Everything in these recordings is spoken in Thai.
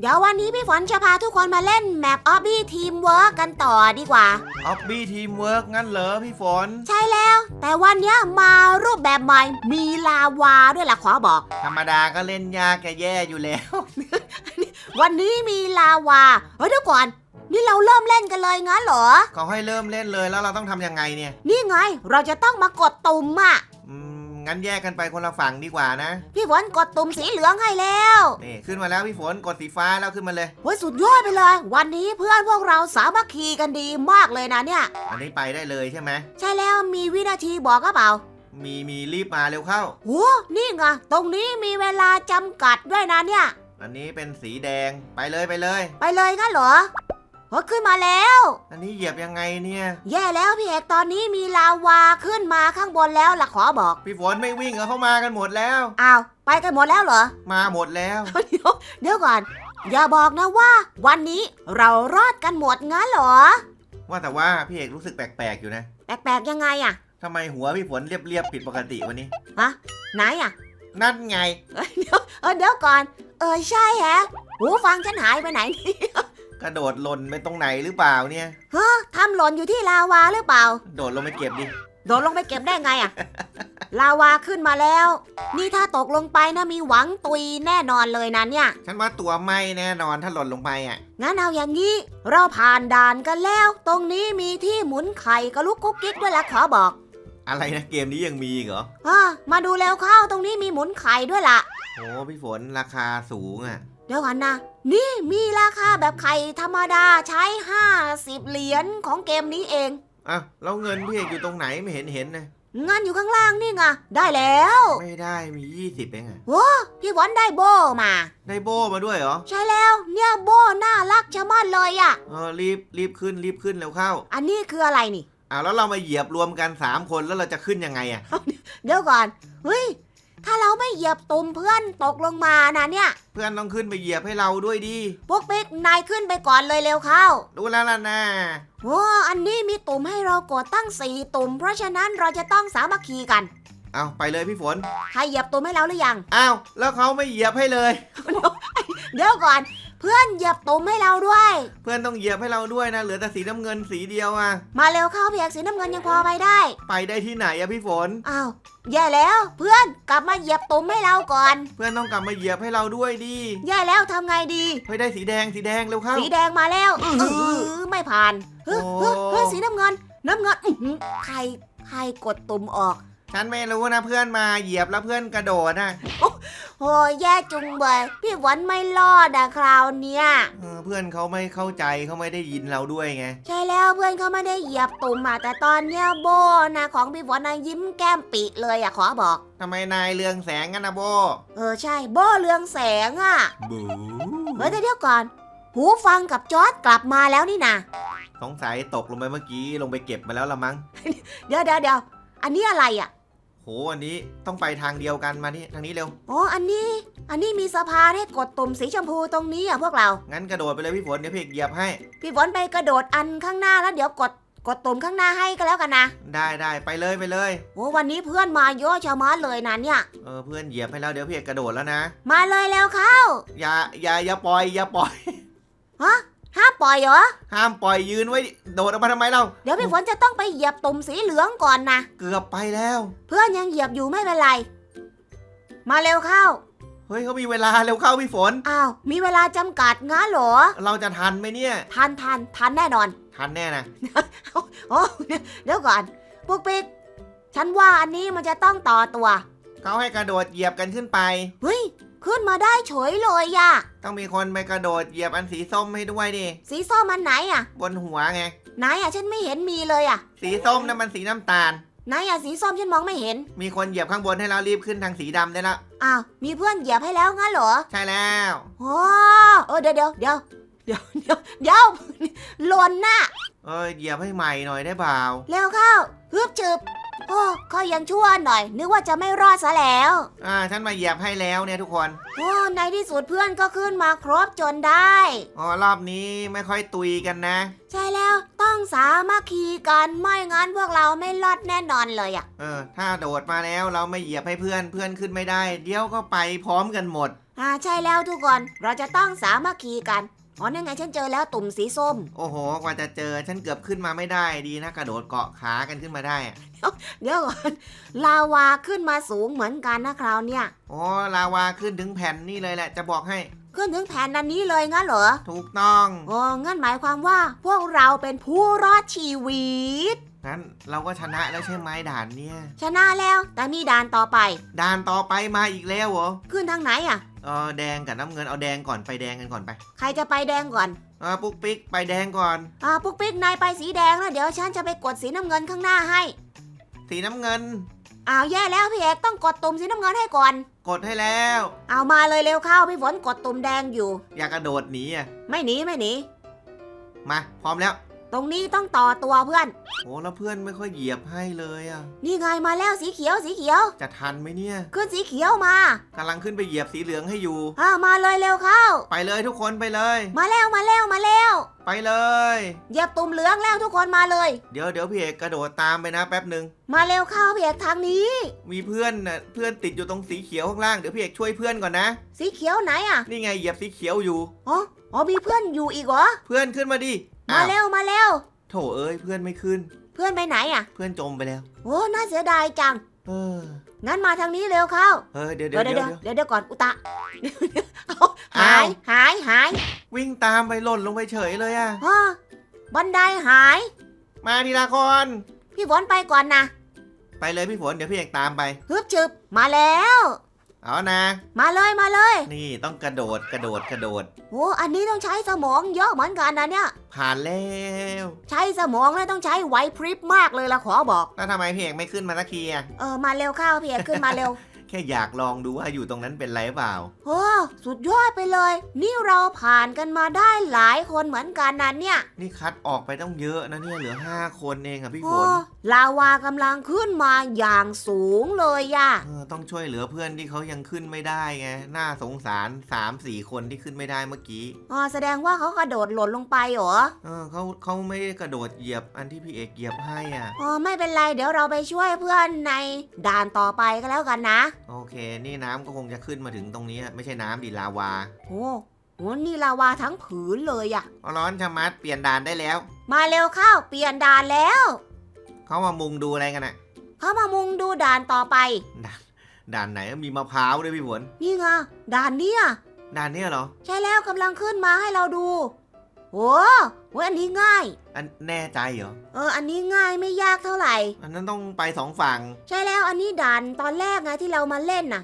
เดี๋ยววันนี้พี่ฝนจะพาทุกคนมาเล่นแมปออบบี้ทีมเวิร์กกันต่อดีกว่า ออบบี้ทีมเวิร์กงั้นเหรอพี่ฝน ใช่แล้ว แต่วันเนี้ยมารูปแบบใหม่มีลาวาด้วยล่ะขอบอก ธรรมดาก็เล่นยากแกแย่อยู่แล้ว วันนี้มีลาวาเฮ้ยเดี๋ยวก่อน นี่เราเริ่มเล่นกันเลยงั้นเหรอ เขาให้เริ่มเล่นเลยแล้วเราต้องทำยังไงเนี่ย นี่ไงเราจะต้องมากดตุ่มอะอืม งั้นแยกกันไปคนละฝั่งดีกว่านะ พี่ฝนกดตุ่มสีเหลืองให้แล้วนี่ขึ้นมาแล้วพี่ฝนกดสีฟ้าแล้วขึ้นมาเลยเฮ้ยสุดยอดไปเลย วันนี้เพื่อนพวกเราสามัคคีกันดีมากเลยนะเนี่ย อันนี้ไปได้เลยใช่ไหมใช่แล้วมีวินาทีบอกก็เปล่ามีมีรีบมาเร็วเข้าโอ้นี่ไงตรงนี้มีเวลาจำกัดด้วยนะเนี่ย อันนี้เป็นสีแดงไปเลยไปเลย ไปเลยงั้นเหรอ เฮ้ยขึ้นมาแล้ว อันนี้เหยียบยังไงเนี่ย แย่แล้วพี่เอกตอนนี้มีลาวาขึ้นมาข้างบนแล้วล่ะขอบอกพี่ฝนไม่วิ่งเหรอเข้ามากันหมดแล้ว อ้าวไปกันหมดแล้วเหรอ มาหมดแล้ว เดี๋ยวเดี๋ยวก่อน อย่าบอกนะว่า วันนี้เรารอดกันหมดงั้นเหรอ ว่าแต่ว่าพี่เอกรู้สึกแปลกๆอยู่นะแปลกๆยังไงอะทำไมหัวพี่ฝนเรียบๆผิดปกติวันนี้ไหนอะนั่นไง เอ้ยเดี๋ยวเออเดี๋ยวก่อน เออใช่แฮะหูฟังฉันหายไปไหนนี่ กระโดดหล่นไปตรงไหนหรือเปล่าเนี่ย เฮ้อทำหล่นอยู่ที่ลาวาหรือเปล่า โดดลงไปเก็บดิ โดดลงไปเก็บได้ไงอะ ลาวาขึ้นมาแล้ว นี่ถ้าตกลงไปนะมีหวังตุยแน่นอนเลยนะเนี่ย ฉันว่าตัวไหม้แน่นอนถ้าหล่นลงไปอะ งั้นเอาอย่างนี้ เราผ่านด่านกันแล้ว ตรงนี้มีที่หมุนไข่กระลุกกุ๊กกิ๊กด้วยละขอบอกอะไรนะเกมนี้ยังมีอีกเหรอ อ่ามาดูแล้วเข้าตรงนี้มีหมุนไข่ด้วยล่ะ โอ้พี่ฝนราคาสูงอะ เดี๋ยวก่อนนะ นี่มีราคาแบบไข่ธรรมดาใช้ 50 เหรียญของเกมนี้เอง อะแล้วเงินพี่เอกอยู่ตรงไหนไม่เห็นเห็นนะเงินอยู่ข้างล่างนี่ไงได้แล้วไม่ได้มี 20เองอะพี่วอนได้โบมา ได้โบมาด้วยเหรอ ใช่แล้วเนี่ยโบน่ารักชะมัดเลยอะ่ะเออรีบรีบขึ้นรีบขึ้นเร็วเข้าอันนี้คืออะไรนี่ อะแล้วเรามาเหยียบรวมกัน 3 คนแล้วเราจะขึ้นยังไงอะเดี๋ยวก่อน เฮ้ย ถ้าเราไม่เหยียบตุ่มเพื่อนตกลงมานะเนี่ย เพื่อนต้องขึ้นไปเหยียบให้เราด้วยดีพวกปิ๊กนายขึ้นไปก่อนเลยเร็วเข้ารู้แล้วล่ะนะโอ้อันนี้มีตุ่มให้เรากดตั้งสี่ตุ่ม เพราะฉะนั้นเราจะต้องสามัคคีกัน เอาไปเลยพี่ฝน ใครเหยียบตุ่มให้เราหรือยัง อ้าว แล้วเขาไม่เหยียบให้เลย เดี๋ยวก่อนเพื่อนเหยียบตุ่มให้เราด้วย เพื่อนต้องเหยียบให้เราด้วยนะ เหลือแต่สีน้ำเงินสีเดียวอะ มาเร็วเข้าเพียกสีน้ำเงินยังพอไปได้ ไปได้ที่ไหนอะพี่ฝน อ้าวแย่แล้ว เพื่อนกลับมาเหยียบตุ่มให้เราก่อน เพื่อนต้องกลับมาเหยียบให้เราด้วยดิแย่แล้วทำไงดีเฮ้ยได้สีแดงสีแดงเร็วเข้าสีแดงมาแล้วอื้เออหืออไม่ผ่านเฮ้ยโอ้เฮ้ยเฮ้ยสีน้ำเงิน น้ำเงินอื้อหือใครใครกดตุ่มออก ฉันไม่รู้นะเพื่อนมาเหยียบแล้วเพื่อนกระโดดนะโอ้ยแย่จุงเบยพี่หวันไม่รอดอะคราวเนี้ยเออเพื่อนเขาไม่เข้าใจเขาไม่ได้ยินเราด้วยไง ใช่แล้วเพื่อนเขาไม่ได้เหยียบตุ่มอะแต่ตอนเนี้ยโบนะของพี่หวันนะยิ้มแก้มปิเลยอะขอบอก ทำไมนายเรืองแสงกันนะโบเออใช่โบเรืองแสงอะบูเฮ้ยแต่เดี๋ยวก่อน หูฟังกับจอร์ดกลับมาแล้วนี่นะสงสัยตกลงไปเมื่อกี้ลงไปเก็บมาแล้วละมั้ง เดี๋ยวเดี๋ยวเดี๋ยวอันนี้อะไรอะ โหอันนี้ต้องไปทางเดียวกันมานี่ทางนี้เร็วอ๋ออันนี้ อันนี้มีสะพานให้กดตุ่มสีชมพูตรงนี้อะพวกเรา งั้นกระโดดไปเลยพี่ฝนเดี๋ยวพี่เอกเหยียบให้ พี่ฝนไปกระโดดอันข้างหน้าแล้วเดี๋ยวกดกดตุ่มข้างหน้าให้ก็แล้วกันนะ ได้ได้ไปเลยไปเลย โอ้วันนี้เพื่อนมาเยอะชะมัดเลยนะเนี่ย เออเพื่อนเหยียบให้แล้วเดี๋ยวพี่เอกกระโดดแล้วนะ มาเลยแล้วเข้า อย่าอย่าอย่าปล่อยอย่าปล่อย ฮะ ห้ามปล่อยเหรอ ห้ามปล่อยยืนไว้โดดออกมาทำไมเรา เดี๋ยวพี่ฝนจะต้องไปเหยียบตุ่มสีเหลืองก่อนนะ เกือบไปแล้ว เพื่อนยังเหยียบอยู่ไม่เป็นไร มาเร็วเข้า เฮ้ยเขามีเวลาเร็วเข้าพี่ฝน อ้าว มีเวลาจำกัดงั้นเหรอ เราจะทันไหมเนี่ย ทันทันทันแน่นอน ทันแน่นะโอ้เดี๋ยวก่อนพวกปิ๊กฉันว่าอันนี้มันจะต้องต่อตัว เขาให้กระโดดเหยียบกันขึ้นไป เฮ้ย ขึ้นมาได้เฉยเลยอะต้องมีคนไปกระโดดเหยียบอันสีส้มให้ด้วยดิ สีส้มมันไหนอะบนหัวไง ไหนอะฉันไม่เห็นมีเลยอะสีส้มนั่นมันสีน้ำตาล ไหนอะสีส้มฉันมองไม่เห็น มีคนเหยียบข้างบนให้เรารีบขึ้นทางสีดำได้แล้วอ้าวมีเพื่อนเหยียบให้แล้วงั้นเหรอใช่แล้ว โอ้เออเดี๋ยวเดี๋ยวเดี๋ยวเดี๋ยวเดี๋ยวเดี๋ยวหล่นน่ะเอ้ยเหยียบให้ใหม่หน่อยได้เปล่า เร็วเข้าฮึบจึบ โอ้ก็ยังชั่วหน่อย นึกว่าจะไม่รอดซะแล้วอ่าฉันมาเหยียบให้แล้วเนี่ยทุกคนโอ้ในที่สุดเพื่อนก็ขึ้นมาครบจนได้ อ๋อรอบนี้ไม่ค่อยตุยกันนะ ใช่แล้วต้องสามัคคีกันไม่งั้นพวกเราไม่รอดแน่นอนเลยอะเออ ถ้าโดดมาแล้วเราไม่เหยียบให้เพื่อนเพื่อนขึ้นไม่ได้ เดี๋ยวก็ไปพร้อมกันหมด อ่าใช่แล้วทุกคน เราจะต้องสามัคคีกัน อ๋อนั่นไงฉันเจอแล้วตุ่มสีส้ม โอ้โห กว่าจะเจอฉันเกือบขึ้นมาไม่ได้ดีนะกระโดดเกาะขากันขึ้นมาได้อะเดี๋ยวก่อนลาวาขึ้นมาสูงเหมือนกันนะคราวเนี้ยโอ้ลาวาขึ้นถึงแผ่นนี่เลยแหละจะบอกให้ขึ้นถึงแผ่นนันนี้เลยงั้นเหรอถูกต้อง โอ้งั้นหมายความว่าพวกเราเป็นผู้รอดชีวิต งั้นเราก็ชนะแล้วใช่ไหมด่านเนี่ย ชนะแล้วแต่มีด่านต่อไป ด่านต่อไปมาอีกแล้วเหรอ ขึ้นทางไหนอะ เออแดงกับน้ำเงินเอาแดงก่อนไปแดงกันก่อนไปใครจะไปแดงก่อนเออปุ๊กปิ๊กไปแดงก่อน อ่าปุ๊กปิ๊กนายไปสีแดงนะเดี๋ยวฉันจะไปกดสีน้ำเงินข้างหน้าให้ สีน้ำเงิน อ้าวแย่แล้วพี่เอกต้องกดตุ่มสีน้ำเงินให้ก่อน กดให้แล้ว เอามาเลยเร็วเข้าพี่ฝนกดตุ่มแดงอยู่ อย่ากระโดดหนีอะ ไม่หนีไม่หนี มาพร้อมแล้ว ตรงนี้ต้องต่อตัวเพื่อน โอ้แล้วเพื่อนไม่ค่อยเหยียบให้เลยอะ นี่ไงมาแล้วสีเขียวสีเขียว จะทันไหมเนี่ยขึ้นสีเขียวมากำลังขึ้นไปเหยียบสีเหลืองให้อยู่ อ่ามาเลยเร็วเข้า ไปเลยทุกคนไปเลย มาแล้วมาแล้วมาแล้วไปเลย เหยียบตุ่มเหลืองแล้วทุกคนมาเลย เดี๋ยวเดี๋ยวพี่เอกกระโดดตามไปนะแป๊บหนึ่งมาเร็วเข้าพี่เอกทางนี้ มีเพื่อนน่ะเพื่อนติดอยู่ตรงสีเขียวข้างล่างเดี๋ยวพี่เอกช่วยเพื่อนก่อนนะสีเขียวไหนอะนี่ไงเหยียบสีเขียวอยู่อ๋ออ๋อมีเพื่อนอยู่อีกเหรอเพื่อนขึ้นมาดิ มาอ้าว เร็วมาเร็ว โถเอ้ยเพื่อนไม่ขึ้น เพื่อนไปไหนอะ เพื่อนจมไปแล้ว โอ้น่าเสียดายจัง เอองั้นมาทางนี้เร็วเข้า เฮ้ยเดี๋ยวเดี๋เดี๋ยยววเดี๋เดี๋ยยววเดี๋ยว เดี๋ยวก่อนอุตะเอาหาอ้ายว หายหายวิ่งตามไปหล่นลงไปเฉยเลยอะอ๋อบันไดหาย มาทีละคน พี่ฝนไปก่อนนะไปเลยพี่ฝนเดี๋ยวพี่เอกตามไปฮึบฉึบมาแล้ว เอานะ มาเลยมาเลยนี่ต้องกระโดดกระโดดกระโดด โอ้อันนี้ต้องใช้สมองเยอะเหมือนกันนะเนี่ย ผ่านแล้วใช้สมองแล้วต้องใช้ไหวพริบมากเลยละขอบอก แล้วทำไมพี่เอกไม่ขึ้นมาสักทีอะเออมาเร็วเข้าพี่เอกขึ้นมาเร็วแค่อยากลองดูว่าอยู่ตรงนั้นเป็นไรหรือเปล่า โอ้สุดยอดไปเลย นี่เราผ่านกันมาได้หลายคนเหมือนกันนะเนี่ยนี่คัดออกไปต้องเยอะนะเนี่ยเหลือ 5 คนเองอะพี่ฝโอ้นลาวากำลังขึ้นมาอย่างสูงเลยอะเออต้องช่วยเหลือเพื่อนที่เขายังขึ้นไม่ได้ไงน่าสงสาร 3-4 คนที่ขึ้นไม่ได้เมื่อกี้อ๋อแสดงว่าเขากระโดดหล่นลงไปเหรอเออเขาเขาไม่ได้กระโดดเหยียบอันที่พี่เอกเหยียบให้อะ อ๋อไม่เป็นไรเดี๋ยวเราไปช่วยเพื่อนในด่านต่อไปก็แล้วกันนะโอเค นี่น้ำก็คงจะขึ้นมาถึงตรงนี้ไม่ใช่น้ำดิลาวาโอ้โหนี่ลาวาทั้งผืนเลยอะร้อนชะมัดเปลี่ยนด่านได้แล้ว มาเร็วเข้าเปลี่ยนด่านแล้ว เขามามุงดูอะไรกันอะเขามามุงดูด่านต่อไป ด่านด่านไหนมีมะพร้าวด้วยพี่ฝนนี่ไงด่านเนี้ยด่านเนี้ยเหรอ ใช่แล้วกำลังขึ้นมาให้เราดูโอ้โหอันนี้ง่าย อันแน่ใจเหรอ เออ อันนี้ง่ายไม่ยากเท่าไหร่ อันนั้นต้องไปสองฝั่ง ใช่แล้วอันนี้ด่านตอนแรกไงที่เรามาเล่นน่ะ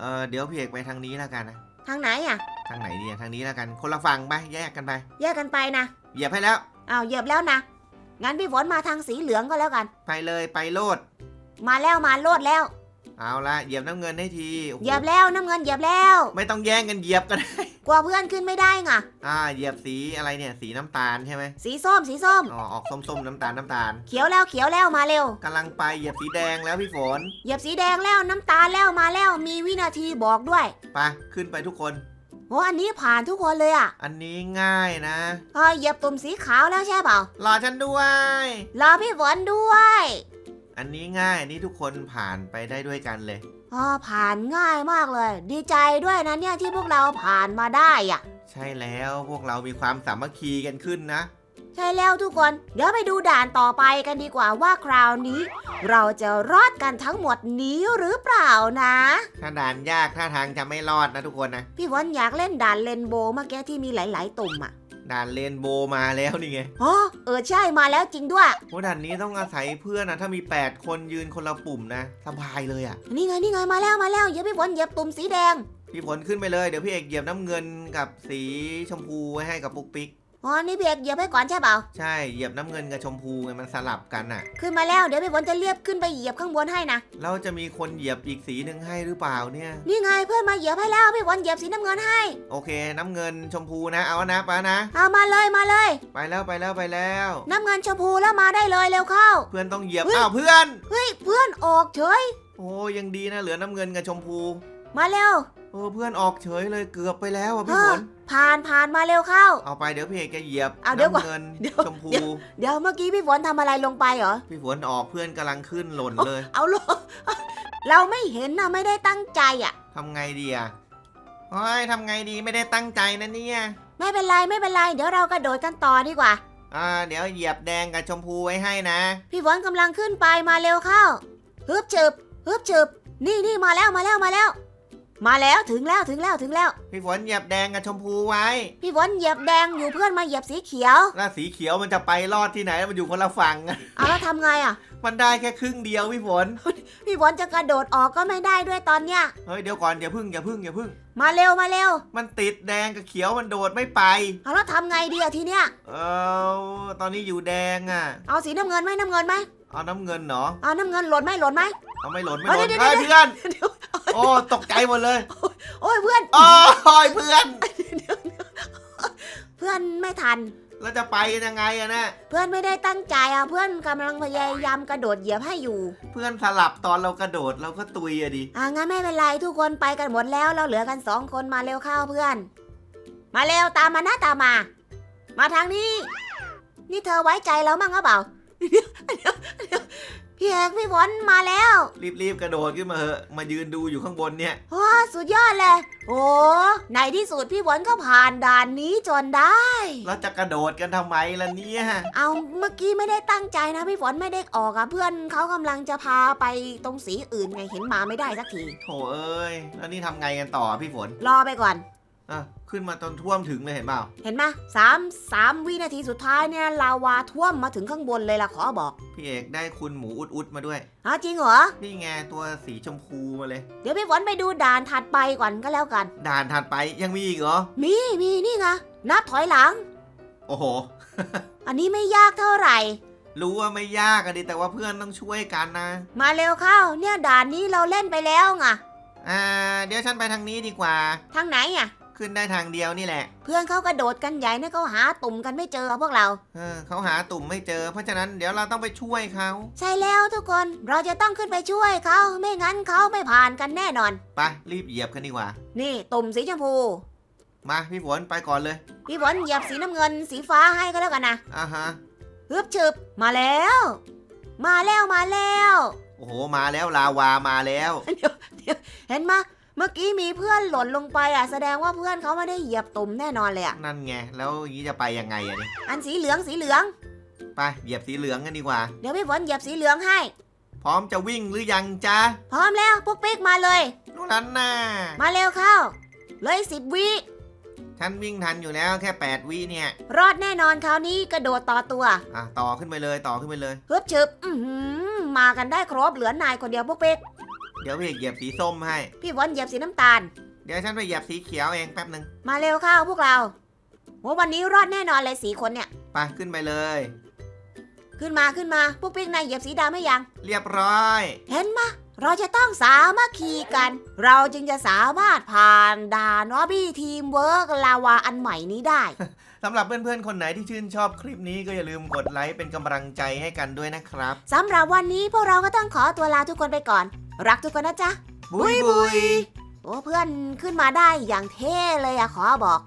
เออเดี๋ยวพี่เอกไปทางนี้แล้วกันนะ ทางไหนอะทางไหนดีอะทางนี้แล้วกัน คนละฝั่งไปแยกกันไป แยกกันไปนะเหยียบให้แล้ว อ้าวเหยียบแล้วนะ งั้นพี่ฝนมาทางสีเหลืองก็แล้วกัน ไปเลยไปโลด มาแล้วมาโลดแล้ว เอาละเหยียบน้ำเงินให้ทีโอ้โเหยียบแล้วน้ำเงินเหยียบแล้ว ไม่ต้องแย่งกันเหยียบกัน กลัวเพื่อนขึ้นไม่ได้ไงอ่าเหยียบสีอะไรเนี่ยสีน้ำตาลใช่ไหมสีส้มสีส้ม อ๋อออกส้มๆน้ำตาลน้ำตาลเขียวแล้วเขียวแล้วมาเร็ว กำลังไปเหยียบสีแดงแล้วพี่ฝนเหยียบสีแดงแล้วน้ำตาลแล้วมาแล้วมีวินาทีบอกด้วยไปขึ้นไปทุกคน โอ้อันนี้ผ่านทุกคนเลยอะอันนี้ง่ายนะ เออเหยียบตุ่มสีขาวแล้วใช่เปล่ารอฉันด้วย รอพี่ฝนด้วย อันนี้ง่ายอันนี้ทุกคนผ่านไปได้ด้วยกันเลย อ๋อผ่านง่ายมากเลย ดีใจด้วยนะเนี่ยที่พวกเราผ่านมาได้อะ ใช่แล้วพวกเรามีความสามัคคีกันขึ้นนะ ใช่แล้วทุกคน เดี๋ยวไปดูด่านต่อไปกันดีกว่าว่าคราวนี้ เราจะรอดกันทั้งหมดนี้หรือเปล่านะ ถ้าด่านยากท่าทางจะไม่รอดนะทุกคนนะ พี่ฝนอยากเล่นด่านเลนโบว์เมื่อกี้ที่มีหลาย ๆ ตุ่มอะ ด่านเรนโบว์มาแล้วนี่ไงอ๋อเออใช่มาแล้วจริงด้วย โอ้ด่านนี้ต้องอาศัยเพื่อนนะถ้ามี 8 คนยืนคนละปุ่มนะ สบายเลยอะ นี่ไงนี่ไงมาแล้วมาแล้วอย่าพี่ฝนเหยียบตุ่มสีแดง พี่ฝนขึ้นไปเลยเดี๋ยวพี่เอกเหยียบน้ำเงินกับสีชมพูไว้ให้กับปุ๊กปิ๊ก อ๋อ นี่พี่เอกเหยียบให้ก่อนใช่เปล่า ใช่เหยียบน้ำเงินกับชมพูไงมันสลับกันอะ ขึ้นมาแล้ว เดี๋ยวพี่ฝนจะเรียบขึ้นไปเหยียบข้างบนให้นะแล้วจะมีคนเหยียบอีกสีหนึ่งให้หรือเปล่าเนี่ย นี่ไงเพื่อนมาเหยียบให้แล้วพี่ฝนเหยียบสีน้ำเงินให้ โอเค น้ำเงินชมพูนะ เอานะป้านะ เอามาเลยมาเลย ไปแล้วไปแล้วไปแล้ว น้ำเงินชมพูแล้วมาได้เลยเร็วเข้า เพื่อนต้องเหยียบ เฮ้ย อ้าวเพื่อน เฮ้ยเพื่อนออกเฉย โอ้ยังดีนะเหลือน้ำเงินกับชมพู มาเร็ว เออเพื่อนออกเฉยเลยเกือบไปแล้วอะพี่ฝน ผ่านผ่านมาเร็วเข้า เอาไปเดี๋ยวพี่เอกจะเหยียบเอาเดี๋ยวก่อนน้ำเงินเดี๋ยว ชมพูเดี๋ยวเดี๋ยวเมื่อกี้พี่ฝนทำอะไรลงไปเหรอ พี่ฝนออกเพื่อนกำลังขึ้นหล่นเลยเอาลง เราไม่เห็นนะไม่ได้ตั้งใจอะ ทำไงดีอะโอ้ยทำไงดีไม่ได้ตั้งใจนะเนี่ยไม่เป็นไรไม่เป็นไร เดี๋ยวเรากระโดดกันต่อดีกว่า อ่าเดี๋ยวเหยียบแดงกับชมพูไว้ให้นะ พี่ฝนกำลังขึ้นไปมาเร็วเข้าฮึบจึบฮึบจึบนี่นี่มาแล้วมาแล้วมาแล้ว มาแล้วถึงแล้วถึงแล้วถึงแล้ว พี่ฝนเหยียบแดงกับชมพูไว้ พี่ฝนเหยียบแดงอยู่เพื่อนมาเหยียบสีเขียวแล้วสีเขียวมันจะไปรอดที่ไหนมันอยู่คนละฝั่ง เอาแล้วทำไงอะ มันได้แค่ครึ่งเดียวพี่ฝน พี่ฝนจะกระโดดออกก็ไม่ได้ด้วยตอนเนี้ย เฮ้ยเดี๋ยวก่อนอย่าพึ่งอย่าพึ่งอย่าพึ่ง มาเร็วมาเร็ว มันติดแดงกับเขียวมันโดดไม่ไป เอาแล้วทำไงดีอะทีเนี้ย เออตอนนี้อยู่แดงอะ เอาสีน้ำเงินไหมน้ำเงินไหมเอาน้ำเงินเนาะเอาน้ำเงินหล่นไหมหล่นไหม เอาไม่หล่นไม่เฮ้หยล่นเดี๋ยวเฮ้ยเดี๋ยวเพื่อนเดี๋ยวโอ้ตกใจหมดเลย โอ้ยเพื่อน โอ้ยเพื่อน เพื่อนไม่ทันแล้วจะไปกันยังไงอะนะเพื่อนไม่ได้ตั้งใจอะเพื่อนกำลังพยายามกระโดดเหยียบให้อยู่ เพื่อนสลับตอนเรากระโดดเราก็ตุยอะดิอะงั้นไม่เป็นไรทุกคนไปกันหมดแล้วเราเหลือกันสองคนมาเร็วเข้าเพื่อน มาเร็วตามมานะตามมา มาทางนี้ นี่เธอไว้ใจเรามั่งหรือเปล่า พี่เอกพี่ฝนมาแล้วรีบๆกระโดดขึ้นมาเหอะ มายืนดูอยู่ข้างบนเนี่ยโอ้สุดยอดเลย โอ้ในที่สุดพี่ฝนก็ผ่านด่านนี้จนได้ เราจะกระโดดกันทำไมล่ะเนี่ย เอาเมื่อกี้ไม่ได้ตั้งใจนะพี่ฝนไม่ได้ออกอะเพื่อนเขากำลังจะพาไปตรงสีอื่นไงเห็นมาไม่ได้สักทีโถเอ้ยแล้วนี่ทำไงกันต่อพี่ฝน รอไปก่อน อะขึ้นมาจนท่วมถึงเลยเห็นเปล่า เห็นไหมสามสามวินาทีสุดท้ายเนี่ยลาวาท่วมมาถึงข้างบนเลยล่ะขอบอก พี่เอกได้คุณหมูอุดอุดๆมาด้วย อ้าวจริงเหรอ นี่ไงตัวสีชมพูมาเลย เดี๋ยวพี่ฝนไปดูด่านถัดไปก่อนก็แล้วกัน ด่านถัดไปยังมีอีกเหรอ มีมีนี่ไงนับถอยหลัง โอ้โห อันนี้ไม่ยากเท่าไหร่ รู้ว่าไม่ยากอะดิแต่ว่าเพื่อนต้องช่วยกันนะ มาเร็วเข้า เนี่ยด่านนี้เราเล่นไปแล้วไงอ่าเดี๋ยวฉันไปทางนี้ดีกว่า ทางไหนอะ ขึ้นได้ทางเดียวนี่แหละ เพื่อนเขากระโดดกันใหญ่เนี่ยเขาหาตุ่มกันไม่เจอพวกเรา เออเขาหาตุ่มไม่เจอ เพราะฉะนั้นเดี๋ยวเราต้องไปช่วยเขาใช่แล้วทุกคนเราจะต้องขึ้นไปช่วยเขาไม่งั้นเขาไม่ผ่านกันแน่นอน ไปรีบเหยียบกันดีกว่า นี่ตุ่มสีชมพู มาพี่ฝนไปก่อนเลยพี่ฝนเหยียบสีน้ำเงินสีฟ้าให้ก็แล้วกันนะอ่าฮะ ฮึบฉึบมาแล้ว มาแล้วมาแล้ว โอ้โหมาแล้วลาวามาแล้ว เห็นมะ เมื่อกี้มีเพื่อนหล่นลงไปอะแสดงว่าเพื่อนเขาไม่ได้เหยียบตุ่มแน่นอนเลยอะนั่นไง แล้วอย่างนี้จะไปยังไงอะนี่อันสีเหลืองสีเหลือง ไปเหยียบสีเหลืองกันดีกว่า เดี๋ยวพี่ฝนเหยียบสีเหลืองให้ พร้อมจะวิ่งหรือยังจ๊ะพร้อมแล้วปุ๊กปิ๊กมาเลย นู่นนั่นน่ะมาเร็วเข้าเลยสิบวิฉันวิ่งทันอยู่แล้วแค่ 8 วิเนี่ย รอดแน่นอนคราวนี้กระโดดต่อตัวอะต่อขึ้นไปเลยต่อขึ้นไปเลยฮึบฉึบอือหือมากันได้ครบเหลือนายคนเดียวปุ๊กปิ๊ก เดี๋ยวพี่เอกเหยียบสีส้มให้ พี่ฝนเหยียบสีน้ำตาล เดี๋ยวฉันไปเหยียบสีเขียวเองแป๊บหนึ่งมาเร็วเข้าพวกเราโหวันนี้รอดแน่นอนเลยสีคนเนี่ย ไปขึ้นไปเลย ขึ้นมาขึ้นมาปุ๊กปิ๊กนายเหยียบสีดำให้ยัง เรียบร้อย เห็นมะเราจะต้องสามัคคีกัน เราจึงจะสามารถผ่านด่านวอบี้ทีมเวิร์กลาวาอันใหม่นี้ได้ สำหรับเพื่อนๆ คนไหนที่ชื่นชอบคลิปนี้ก็อย่าลืมกดไลค์เป็นกำลังใจให้กันด้วยนะครับ สำหรับวันนี้พวกเราก็ต้องขอตัวลาทุกคนไปก่อน รักทุกคนนะจ๊ะ บุยบุย โอ้เพื่อนขึ้นมาได้อย่างเท่เลยอะขอบอก